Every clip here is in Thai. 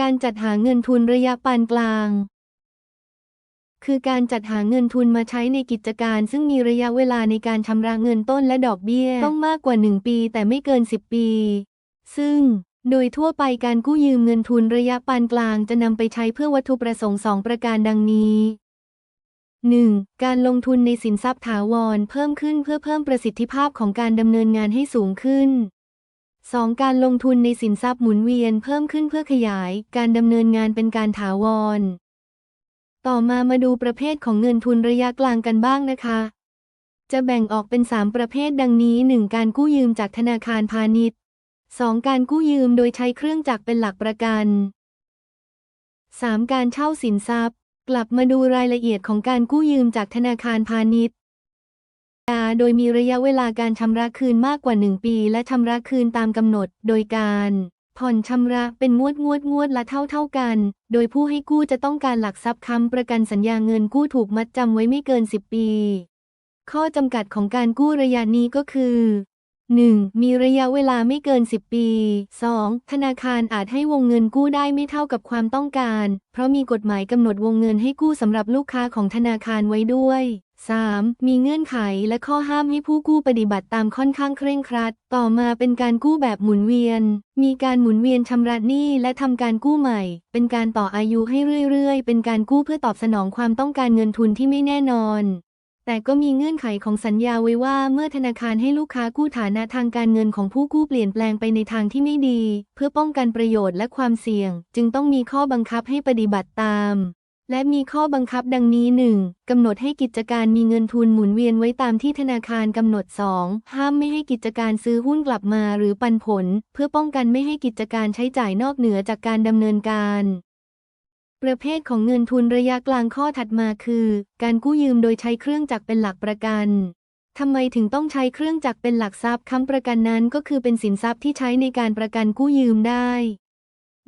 การจัดหาเงินทุนระยะปานกลาง คือการจัดหาเงินทุนมาใช้ในกิจการ ซึ่งมีระยะเวลาในการชำระเงินต้นและดอกเบี้ย ต้องมากกว่า 1 ปีแต่ไม่เกิน 10 ปี ซึ่งโดยทั่วไปการกู้ยืมเงินทุนระยะปานกลางจะนำไปใช้เพื่อวัตถุประสงค์สองประการดังนี้ 1. การลงทุนในสินทรัพย์ถาวรเพิ่มขึ้นเพื่อเพิ่มประสิทธิภาพของการดำเนินงานให้สูงขึ้น 2. การลงทุนในสินทรัพย์หมุนเวียนเพิ่มขึ้นเพื่อขยาย การดำเนินงานเป็นการถาวร ต่อมามาดูประเภทของเงินทุนระยะกลางกันบ้างนะคะ จะแบ่งออกเป็น 3 ประเภทดังนี้ 1. การกู้ยืมจากธนาคารพาณิชย์ 2. การกู้ยืมโดยใช้เครื่องจักรเป็นหลักประกัน 3. การเช่าสินทรัพย์ กลับมาดูรายละเอียดของการกู้ยืมจากธนาคารพาณิชย์ โดยมีระยะเวลาการชำระคืนมากกว่า 1 ปี และชำระคืนตามกำหนด โดยการผ่อนชำระเป็นงวดงวดงวดละเท่าเท่ากัน โดยผู้ให้กู้จะต้องการหลักทรัพย์ค้ำประกันสัญญาเงินกู้ถูกมัดจำไว้ไม่เกิน 10 ปี ข้อจำกัดของการกู้ระยะนี้ก็คือ 1. มีระยะเวลาไม่เกิน 10 ปี 2. ธนาคารอาจให้วงเงินกู้ได้ไม่เท่ากับความต้องการ เพราะมีกฎหมายกำหนดวงเงินให้กู้สำหรับลูกค้าของธนาคารไว้ด้วย 3. มีเงื่อนไขและข้อห้ามให้ผู้กู้ปฏิบัติตามค่อนข้างเคร่งครัด ต่อมาเป็นการกู้แบบหมุนเวียน มีการหมุนเวียนชำระหนี้และทำการกู้ใหม่ เป็นการต่ออายุให้เรื่อยๆ เป็นการกู้เพื่อตอบสนองความต้องการเงินทุนที่ไม่แน่นอน แต่ก็มีเงื่อนไขของสัญญาไว้ว่าเมื่อธนาคารให้ลูกค้ากู้ฐานะทางการเงินของผู้กู้เปลี่ยนแปลงไปในทางที่ไม่ดี เพื่อป้องกันประโยชน์และความเสี่ยง จึงต้องมีข้อบังคับให้ปฏิบัติตาม และมีข้อบังคับดังนี้ 1. กำหนดให้กิจการมีเงินทุนหมุนเวียนไว้ตามที่ธนาคารกำหนด 2. ห้ามไม่ให้กิจการซื้อหุ้นกลับมาหรือปันผล เพื่อป้องกันไม่ให้กิจการใช้จ่ายนอกเหนือจากการดำเนินการประเภทของเงินทุนระยะกลางข้อถัดมาคือ การกู้ยืมโดยใช้เครื่องจักรเป็นหลักประกันทำไมถึงต้องใช้เครื่องจักรเป็นหลักทรัพย์ค้ำประกันนั้นก็คือเป็นสินทรัพย์ที่ใช้ในการประกันกู้ยืมได้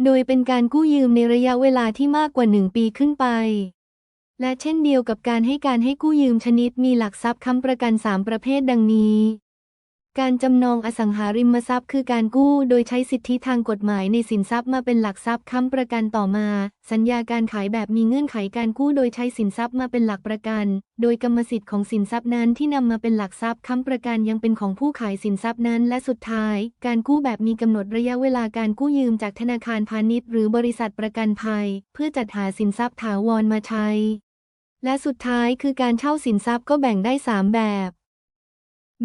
โดยเป็นการกู้ยืมในระยะเวลาที่มากกว่า 1 ปีขึ้นไป และเช่นเดียวกับการให้การให้กู้ยืมชนิดมีหลักทรัพย์ค้ำประกัน 3 ประเภทดังนี้ การจำนองอสังหาริมทรัพย์คือการกู้โดยใช้สิทธิทางกฎหมายในสินทรัพย์มาเป็นหลักทรัพย์ค้ำประกันต่อมา สัญญาการขายแบบมีเงื่อนไขการกู้โดยใช้สินทรัพย์มาเป็นหลักประกัน โดยกรรมสิทธิ์ของสินทรัพย์นั้นที่นำมาเป็นหลักทรัพย์ค้ำประกันยังเป็นของผู้ขายสินทรัพย์นั้น และสุดท้าย การกู้แบบมีกำหนดระยะเวลาการกู้ยืมจากธนาคารพาณิชย์ หรือบริษัทประกันภัย เพื่อจัดหาสินทรัพย์ถาวรมาใช้ และสุดท้ายคือการเช่าสินทรัพย์ก็แบ่งได้ 3 แบบ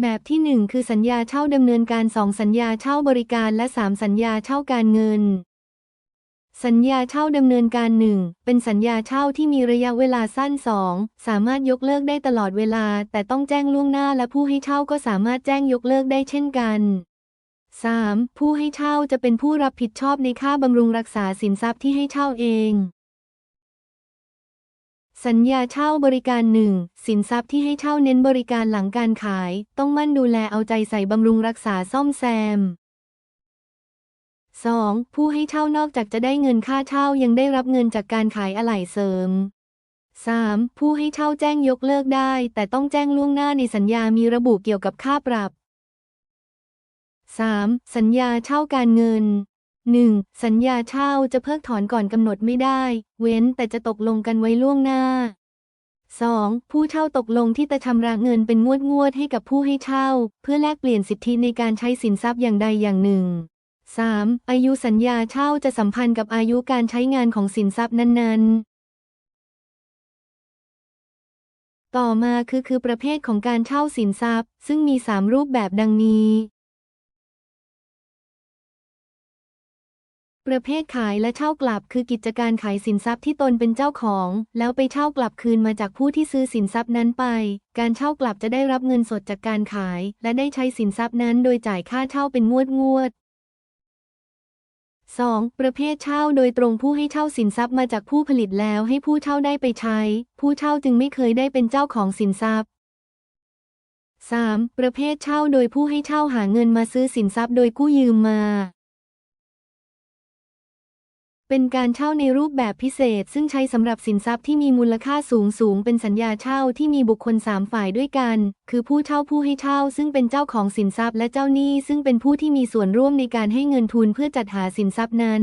แบบที่ 1 คือสัญญาเช่าดำเนินการ 2 สัญญาเช่าบริการและ 3 สัญญาเช่าการเงิน สัญญาเช่าดำเนินการ 1 เป็นสัญญาเช่าที่มีระยะเวลาสั้น 2 สามารถยกเลิกได้ตลอดเวลา แต่ต้องแจ้งล่วงหน้าและผู้ให้เช่าก็สามารถแจ้งยกเลิกได้เช่นกัน 3. ผู้ให้เช่าจะเป็นผู้รับผิดชอบในค่าบำรุงรักษาสินทรัพย์ที่ให้เช่าเอง สัญญาเช่าบริการหนึ่งสินทรัพย์ที่ให้เช่าเน้นบริการหลังการขาย ต้องมั่นดูแลเอาใจใส่บำรุงรักษาซ่อมแซม 2. ผู้ให้เช่านอกจากจะได้เงินค่าเช่ายังได้รับเงินจากการขายอะไหล่เสริม 3. ผู้ให้เช่าแจ้งยกเลิกได้ แต่ต้องแจ้งล่วงหน้าในสัญญามีระบุเกี่ยวกับค่าปรับ 3. สัญญาเช่าการเงิน 1. สัญญาเช่าจะเพิกถอนก่อนกำหนดไม่ได้ เว้นแต่จะตกลงกันไว้ล่วงหน้า 2. ผู้เช่าตกลงที่จะชำระเงินเป็นงวดงวดให้กับผู้ให้เช่า เพื่อแลกเปลี่ยนสิทธิในการใช้สินทรัพย์อย่างใดอย่างหนึ่ง 3. อายุสัญญาเช่าจะสัมพันธ์กับอายุการใช้งานของสินทรัพย์นั้นๆ ต่อมาคือคือประเภทของการเช่าสินทรัพย์ ซึ่งมี 3 รูปแบบดังนี้ ประเภทขายและเช่ากลับคือกิจการขายสินทรัพย์ที่ตนเป็นเจ้าของ แล้วไปเช่ากลับคืนมาจากผู้ที่ซื้อสินทรัพย์นั้นไป การเช่ากลับจะได้รับเงินสดจากการขาย และได้ใช้สินทรัพย์นั้นโดยจ่ายค่าเช่าเป็นงวดงวด 2. ประเภทเช่าโดยตรงผู้ให้เช่าสินทรัพย์มาจากผู้ผลิตแล้วให้ผู้เช่าได้ไปใช้ ผู้เช่าจึงไม่เคยได้เป็นเจ้าของสินทรัพย์ 3. ประเภทเช่าโดยผู้ให้เช่าหาเงินมาซื้อสินทรัพย์โดยกู้ยืมมา เป็นการเช่าในรูปแบบพิเศษ ซึ่งใช้สำหรับสินทรัพย์ที่มีมูลค่าสูงสูงเป็นสัญญาเช่าที่มีบุคคล 3 ฝ่ายด้วยกัน คือผู้เช่าผู้ให้เช่า ซึ่งเป็นเจ้าของสินทรัพย์และเจ้าหนี้ซึ่งเป็นผู้ที่มีส่วนร่วมในการให้เงินทุนเพื่อจัดหาสินทรัพย์นั้น